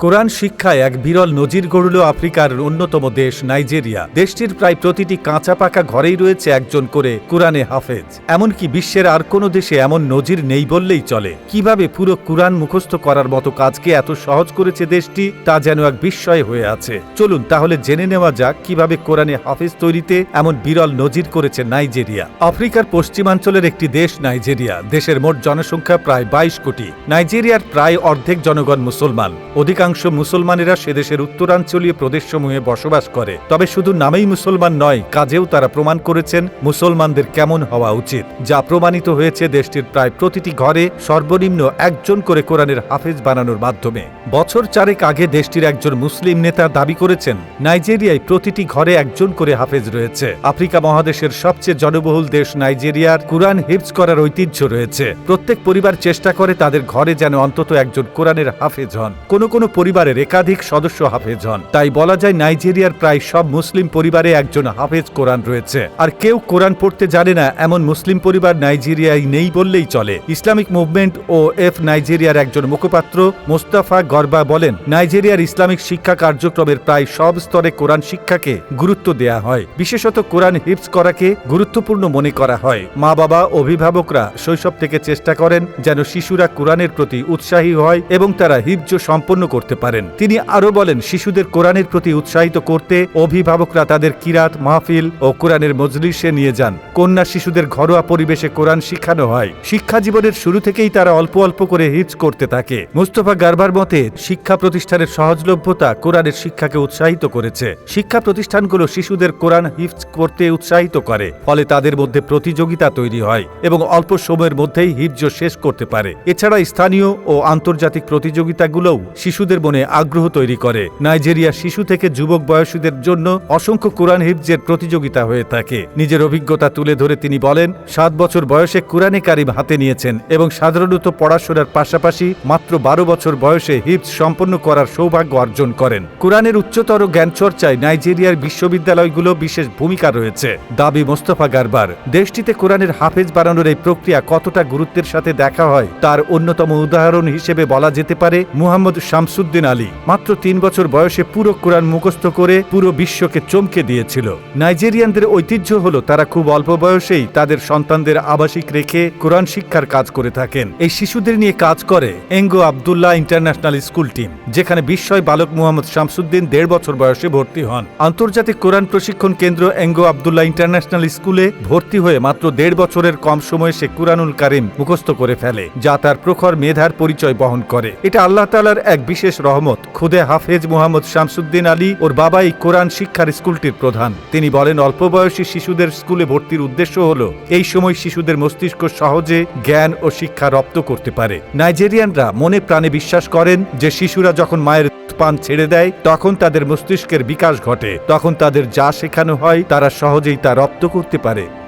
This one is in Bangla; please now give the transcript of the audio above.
কোরআন শিক্ষায় এক বিরল নজির গড়ল আফ্রিকার অন্যতম দেশ নাইজেরিয়া। দেশটির প্রায় প্রতিটি কাঁচা পাকা ঘরেই রয়েছে একজন করে কোরআনে হাফেজ। এমনকি বিশ্বের আর কোনো দেশে এমন নজির নেই বললেই চলে। কীভাবে পুরো কোরআন মুখস্থ করার মতো কাজকে এত সহজ করেছে দেশটি, তা যেন এক বিস্ময় হয়ে আছে। চলুন তাহলে জেনে নেওয়া যাক কীভাবে কোরআনে হাফেজ তৈরিতে এমন বিরল নজির করেছে নাইজেরিয়া। আফ্রিকার পশ্চিমাঞ্চলের একটি দেশ নাইজেরিয়া। দেশের মোট জনসংখ্যা প্রায় বাইশ কোটি। নাইজেরিয়ার প্রায় অর্ধেক জনগণ মুসলমান। অধিকাংশ মুসলমানেরা সে দেশের উত্তরাঞ্চলীয় প্রদেশসমূহে বসবাস করে। তবে শুধু নামেই মুসলমান নয়, কাজেও তারা প্রমাণ করেছেন মুসলমানদের কেমন হওয়া উচিত। যা প্রমাণিত হয়েছে দেশটির প্রায় প্রতিটি ঘরে সর্বনিম্ন একজন করে কোরআনের হাফেজ বানানোর মাধ্যমে। বছর চারেক আগে দেশটির একজন মুসলিম নেতা দাবি করেছেন, নাইজেরিয়ায় প্রতিটি ঘরে একজন করে হাফেজ রয়েছে। আফ্রিকা মহাদেশের সবচেয়ে জনবহুল দেশ নাইজেরিয়ার কোরআন হিফজ করার ঐতিহ্য রয়েছে। প্রত্যেক পরিবার চেষ্টা করে তাদের ঘরে যেন অন্তত একজন কোরআনের হাফেজ হন। কোনো কোনো পরিবারের একাধিক সদস্য হাফেজ হন। তাই বলা যায়, নাইজেরিয়ার প্রায় সব মুসলিম পরিবারে একজন হাফেজ কোরআন রয়েছে। আর কেউ কোরআন পড়তে জানে না, এমন মুসলিম পরিবার নাইজেরিয়ায় নেই বললেই চলে। ইসলামিক মুভমেন্ট ও এফ নাইজেরিয়ার একজন মুখপাত্র মোস্তাফা গরবা বলেন, নাইজেরিয়ার ইসলামিক শিক্ষা কার্যক্রমের প্রায় সব স্তরে কোরআন শিক্ষাকে গুরুত্ব দেয়া হয়। বিশেষত কোরআন হিপস করাকে গুরুত্বপূর্ণ মনে করা হয়। মা বাবা অভিভাবকরা শৈশব থেকে চেষ্টা করেন যেন শিশুরা কোরআনের প্রতি উৎসাহী হয় এবং তারা হিফজ সম্পন্ন করতে পারেন। তিনি আরও বলেন, শিশুদের কোরআনের প্রতি উৎসাহিত করতে অভিভাবকরা তাদের কিরাত, মাহফিল ও কোরআনের মজলিসে নিয়ে যান। কন্যা শিশুদের ঘরোয়া পরিবেশে কোরআন শিখানো হয়। শিক্ষা জীবনের শুরু থেকেই তারা অল্প অল্প করে হিপস করতে থাকে। মুস্তফা গারবার মতে শিক্ষা প্রতিষ্ঠানের সহজলভ্যতা কোরআনের শিক্ষাকে উৎসাহিত করেছে। শিক্ষা প্রতিষ্ঠানগুলো শিশুদের কোরআন হিফজ করতে উৎসাহিত করে, ফলে তাদের মধ্যে প্রতিযোগিতা তৈরি হয় এবং অল্প সময়ের মধ্যেই হিফজ শেষ করতে পারে। এছাড়া স্থানীয় ও আন্তর্জাতিক প্রতিযোগিতাগুলোও শিশুদের মনে আগ্রহ তৈরি করে। নাইজেরিয়া শিশু থেকে যুবক বয়সীদের জন্য অসংখ্য কোরআন হিফজের প্রতিযোগিতা হয়ে থাকে। নিজের অভিজ্ঞতা তুলে ধরে তিনি বলেন, সাত বছর বয়সে কোরআনে কারিম হাতে নিয়েছেন এবং সাধারণত পড়াশোনার পাশাপাশি মাত্র বারো বছর বয়সে হিফজ সম্পন্ন করার সৌভাগ্য অর্জন করেন। কোরআনের উচ্চতর জ্ঞান চর্চায় নাইজেরিয়ার বিশ্ববিদ্যালয়গুলো বিশেষ ভূমিকা রয়েছে। দাবি, মোস্তফা গারবার, দেশটিতে কোরআনের হাফেজ বানানোর এই প্রক্রিয়া কতটা গুরুত্বের সাথে দেখা হয়, তার অন্যতম উদাহরণ হিসেবে বলা যেতে পারে মুহাম্মদ শামসুদ্দিন আলী। মাত্র তিন বছর বয়সে পুরো কোরআন মুখস্থ করে পুরো বিশ্বকে চমকে দিয়েছিল। নাইজেরিয়ানদের ঐতিহ্য হল, তারা খুব অল্প বয়সেই তাদের সন্তানদের আবাসিক রেখে কোরআন শিক্ষার কাজ করে থাকেন। এই শিশুদের নিয়ে কাজ করে NGO Abdullah international school team, যেখানে বিস্ময় বালক মোহাম্মদ শামসুদ্দিন দেড় বছর বয়সে ভর্তি হন। আন্তর্জাতিক কোরআন প্রশিক্ষণ কেন্দ্র এঙ্গো আবদুল্লাহ ইন্টারন্যাশনাল স্কুলে ভর্তি হয়ে মাত্র দেড় বছরের কম সময়ে সে কুরআনুল কারিম মুখস্থ করে ফেলে, যা তার প্রখর মেধার পরিচয় বহন করে। এটা আল্লাহ তালার এক বিশেষ রহমত, খুদে হাফেজ মোহাম্মদ শামসুদ্দিন আলী ওর বাবা এই কোরআন শিক্ষার স্কুলটির প্রধান। তিনি বলেন, অল্প বয়সী শিশুদের স্কুলে ভর্তির উদ্দেশ্য হল, এই সময় শিশুদের মস্তিষ্ক সহজে জ্ঞান ও শিক্ষা রপ্ত করতে পারে। নাইজেরিয়ানরা মনে প্রাণে বিশ্বাস করেন যে শিশুরা যখন মায়ের পান ছেড়ে দেয়, তখন তাদের মস্তিষ্কের বিকাশ ঘটে। তখন তাদের যা শেখানো হয়, তারা সহজেই তা রপ্ত করতে পারে।